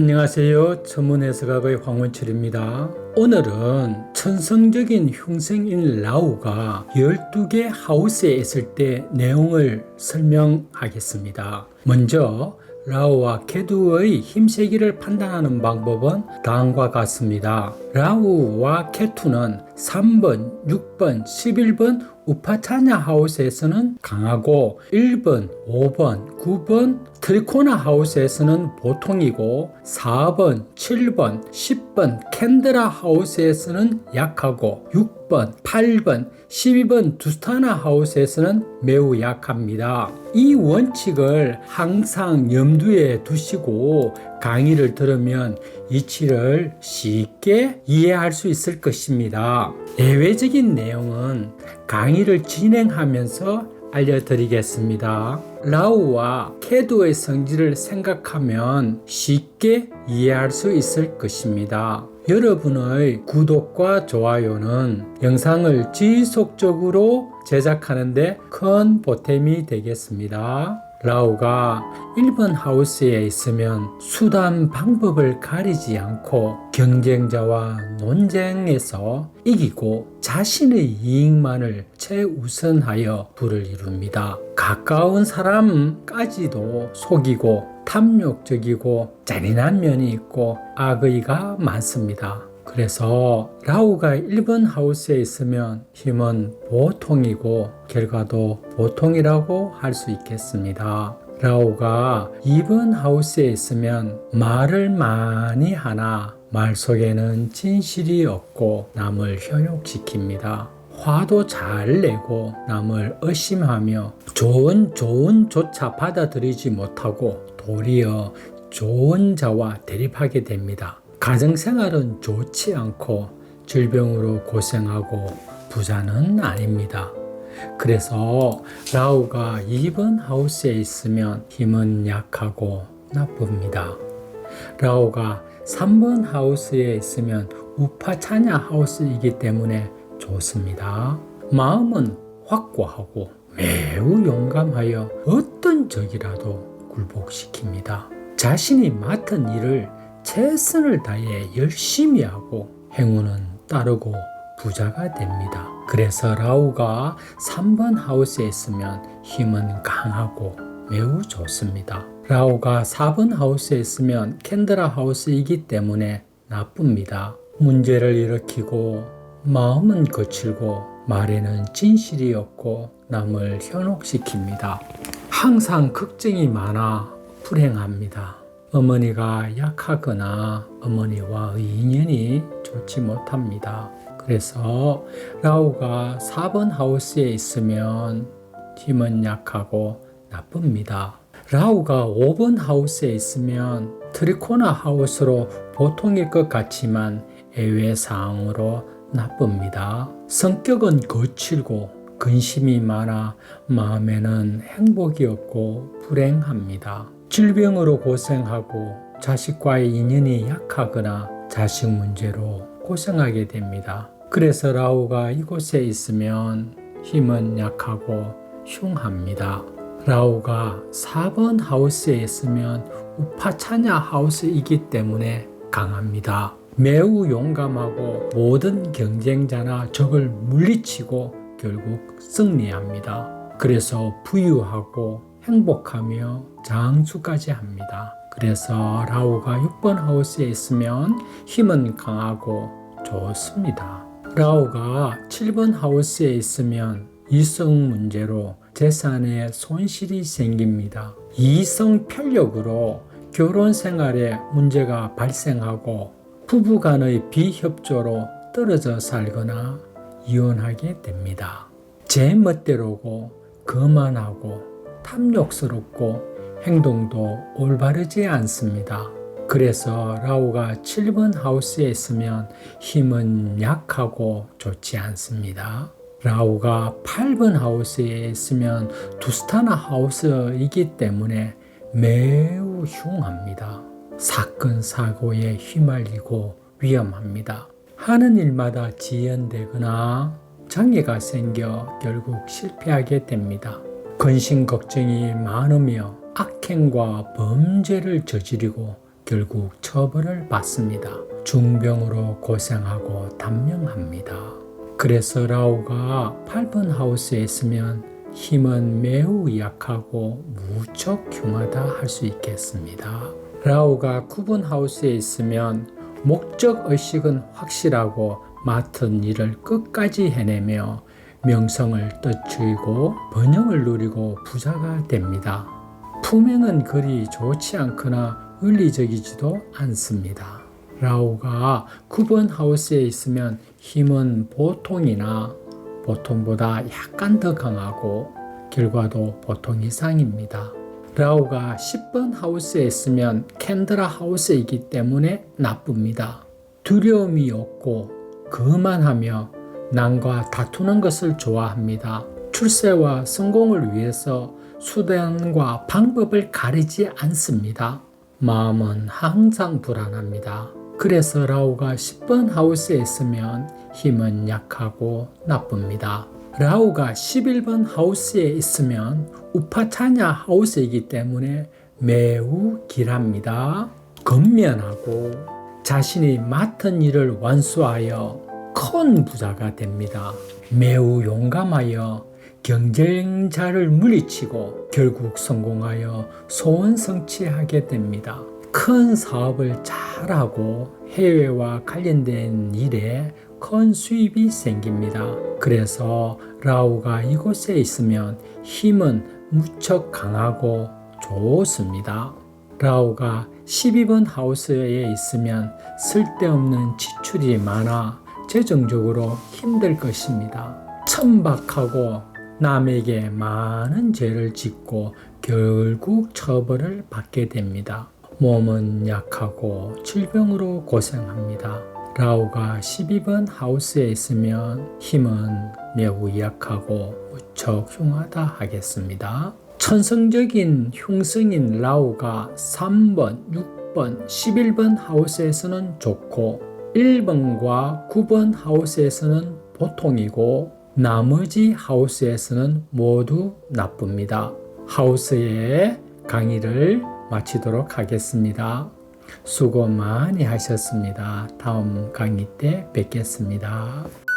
안녕하세요. 천문해석학의 황원철입니다. 오늘은 천성적인 흉생인 라우가 12개 하우스에 있을 때 내용을 설명하겠습니다. 먼저 라우와 케두의 힘세기를 판단하는 방법은 다음과 같습니다. 라우와 케투는 3번, 6번, 11번 우파차냐 하우스에서는 강하고 1번, 5번, 9번 트리코나 하우스에서는 보통이고 4번, 7번, 10번 캔드라 하우스에서는 약하고 6번, 8번, 12번 두스타나 하우스에서는 매우 약합니다. 이 원칙을 항상 염두에 두시고 강의를 들으면 이치를 쉽게 이해할 수 있을 것입니다. 예외적인 내용은 강의를 진행하면서 알려드리겠습니다. 라우와 케도의 성질을 생각하면 쉽게 이해할 수 있을 것입니다. 여러분의 구독과 좋아요는 영상을 지속적으로 제작하는데 큰 보탬이 되겠습니다. 라우가 1번 하우스에 있으면 수단 방법을 가리지 않고 경쟁자와 논쟁에서 이기고 자신의 이익만을 최우선하여 부를 이룹니다. 가까운 사람까지도 속이고 탐욕적이고 잔인한 면이 있고 악의가 많습니다. 그래서 라우가 1번 하우스에 있으면 힘은 보통이고 결과도 보통이라고 할 수 있겠습니다. 라우가 2번 하우스에 있으면 말을 많이 하나 말 속에는 진실이 없고 남을 현혹시킵니다. 화도 잘 내고 남을 의심하며 좋은 조언조차 받아들이지 못하고 도리어 좋은 자와 대립하게 됩니다. 가정생활은 좋지 않고 질병으로 고생하고 부자는 아닙니다. 그래서 라우가 2번 하우스에 있으면 힘은 약하고 나쁩니다. 라우가 3번 하우스에 있으면 우파 차냐 하우스이기 때문에 좋습니다. 마음은 확고하고 매우 용감하여 어떤 적이라도 굴복시킵니다. 자신이 맡은 일을 최선을 다해 열심히 하고 행운은 따르고 부자가 됩니다. 그래서 라우가 3번 하우스에 있으면 힘은 강하고 매우 좋습니다. 라우가 4번 하우스에 있으면 캔드라 하우스이기 때문에 나쁩니다. 문제를 일으키고 마음은 거칠고 말에는 진실이 없고 남을 현혹시킵니다. 항상 걱정이 많아 불행합니다. 어머니가 약하거나 어머니와의 인연이 좋지 못합니다. 그래서 라우가 4번 하우스에 있으면 힘은 약하고 나쁩니다. 라우가 5번 하우스에 있으면 트리코나 하우스로 보통일 것 같지만 예외 사항으로 나쁩니다. 성격은 거칠고 근심이 많아 마음에는 행복이 없고 불행합니다. 질병으로 고생하고 자식과의 인연이 약하거나 자식 문제로 고생하게 됩니다. 그래서 라우가 이곳에 있으면 힘은 약하고 흉합니다. 라우가 4번 하우스에 있으면 우파차냐 하우스이기 때문에 강합니다. 매우 용감하고 모든 경쟁자나 적을 물리치고 결국 승리합니다. 그래서 부유하고 행복하며 장수까지 합니다. 그래서 라우가 6번 하우스에 있으면 힘은 강하고 좋습니다. 라우가 7번 하우스에 있으면 이성 문제로 재산에 손실이 생깁니다. 이성 편력으로 결혼 생활에 문제가 발생하고 부부 간의 비협조로 떨어져 살거나 이혼하게 됩니다. 제 멋대로고 거만하고 탐욕스럽고 행동도 올바르지 않습니다. 그래서 라우가 7번 하우스에 있으면 힘은 약하고 좋지 않습니다. 라우가 8번 하우스에 있으면 두스타나 하우스이기 때문에 매우 흉합니다. 사건, 사고에 휘말리고 위험합니다. 하는 일마다 지연되거나 장애가 생겨 결국 실패하게 됩니다. 근심 걱정이 많으며 악행과 범죄를 저지르고 결국 처벌을 받습니다. 중병으로 고생하고 단명합니다. 그래서 라오가 8번 하우스에 있으면 힘은 매우 약하고 무척 흉하다 할 수 있겠습니다. 라오가 9번 하우스에 있으면 목적 의식은 확실하고 맡은 일을 끝까지 해내며 명성을 떠추이고 번영을 누리고 부자가 됩니다. 품행은 그리 좋지 않거나 윤리적이지도 않습니다. 라오가 9번 하우스에 있으면 힘은 보통이나 보통보다 약간 더 강하고 결과도 보통 이상입니다. 라오가 10번 하우스에 있으면 캔드라 하우스이기 때문에 나쁩니다. 두려움이 없고 그만하며 남과 다투는 것을 좋아합니다. 출세와 성공을 위해서 수단과 방법을 가리지 않습니다. 마음은 항상 불안합니다. 그래서 라오가 10번 하우스에 있으면 힘은 약하고 나쁩니다. 라오가 11번 하우스에 있으면 우파차냐 하우스이기 때문에 매우 길합니다. 건면하고 자신이 맡은 일을 완수하여 큰 부자가 됩니다. 매우 용감하여 경쟁자를 물리치고 결국 성공하여 소원 성취하게 됩니다. 큰 사업을 잘하고 해외와 관련된 일에 큰 수입이 생깁니다. 그래서 라오가 이곳에 있으면 힘은 무척 강하고 좋습니다. 라오가 12번 하우스에 있으면 쓸데없는 지출이 많아 재정적으로 힘들 것입니다. 천박하고 남에게 많은 죄를 짓고 결국 처벌을 받게 됩니다. 몸은 약하고 질병으로 고생합니다. 라오가 12번 하우스에 있으면 힘은 매우 약하고 무척 흉하다 하겠습니다. 천성적인 흉성인 라오가 3번, 6번, 11번 하우스에서는 좋고 1번과 9번 하우스에서는 보통이고 나머지 하우스에서는 모두 나쁩니다. 하우스의 강의를 마치도록 하겠습니다. 수고 많이 하셨습니다. 다음 강의 때 뵙겠습니다.